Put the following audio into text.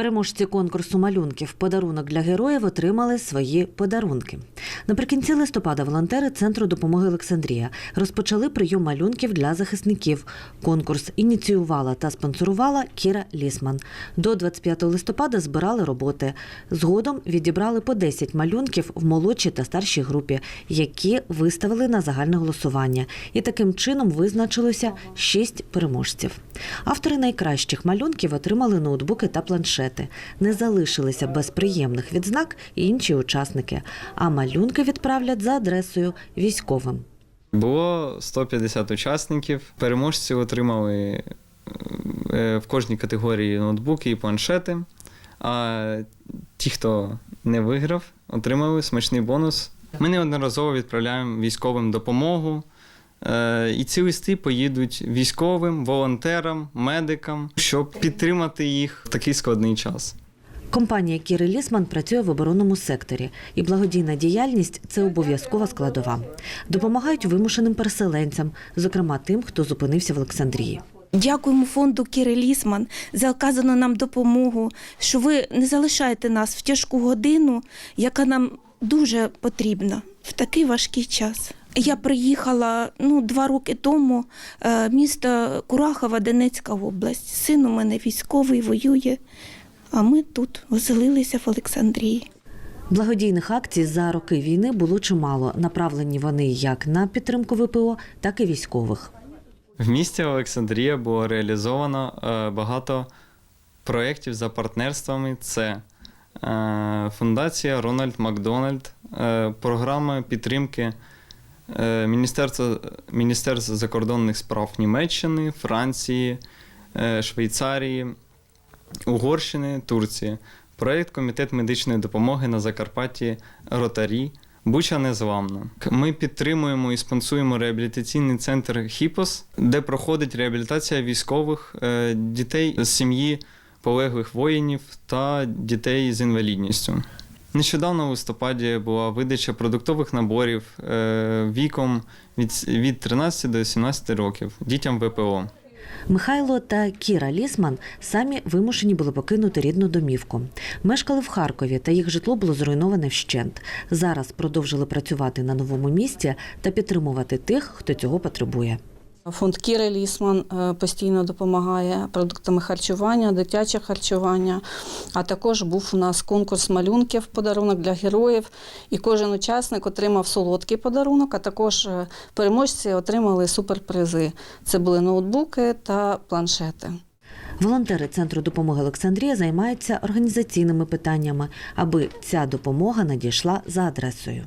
Переможці конкурсу малюнків Подарунок для героїв отримали свої подарунки. Наприкінці листопада волонтери Центру допомоги Олександрія розпочали прийом малюнків для захисників. Конкурс ініціювала та спонсорувала Кіра Лісман. До 25 листопада збирали роботи. Згодом відібрали по 10 малюнків в молодшій та старшій групі, які виставили на загальне голосування. І таким чином визначилося 6 переможців. Автори найкращих малюнків отримали ноутбуки та планшети. Не залишилися без приємних відзнак і інші учасники. А малюнки відправлять за адресою військовим. Було 150 учасників. Переможці отримали е, в кожній категорії ноутбуки і планшети. А ті, хто не виграв, отримали смачний бонус. Ми неодноразово відправляємо військовим допомогу. Е, І ці листи поїдуть військовим, волонтерам, медикам, щоб підтримати їх в такий складний час. Компанія Кіри Лісман працює в оборонному секторі, і благодійна діяльність це обов'язкова складова. Допомагають вимушеним переселенцям, зокрема тим, хто зупинився в Олександрії. Дякуємо фонду Кіри Лісман за оказану нам допомогу, що ви не залишаєте нас в тяжку годину, яка нам дуже потрібна в такий важкий час. Я приїхала ну, два роки тому, е, місто Курахова, Донецька область. Син у мене військовий, воює, а ми тут оселилися в Олександрії. Благодійних акцій за роки війни було чимало. Направлені вони як на підтримку ВПО, так і військових. В місті Олександрія було реалізовано е, багато проєктів за партнерствами. Це е, фундація Рональд Макдональд, програма підтримки е, Міністерства, Міністерства закордонних справ Німеччини, Франції, е, Швейцарії, Угорщини, Турції. Проєкт Комітет медичної допомоги на Закарпатті Ротарі. Буча незламна. Ми підтримуємо і спонсуємо реабілітаційний центр Хіпос, де проходить реабілітація військових е, дітей з сім'ї полеглих воїнів та дітей з інвалідністю. Нещодавно у листопаді була видача продуктових наборів е, віком від, від 13 до 17 років дітям ВПО. Михайло та Кіра Лісман самі вимушені були покинути рідну домівку. Мешкали в Харкові, та їх житло було зруйноване вщент. Зараз продовжили працювати на новому місці та підтримувати тих, хто цього потребує. Фонд Кіри Лісман е, постійно допомагає продуктами харчування, дитяче харчування. А також був у нас конкурс малюнків, подарунок для героїв. І кожен учасник отримав солодкий подарунок, а також е, переможці отримали суперпризи. Це були ноутбуки та планшети. Волонтери Центру допомоги Олександрія займаються організаційними питаннями, аби ця допомога надійшла за адресою.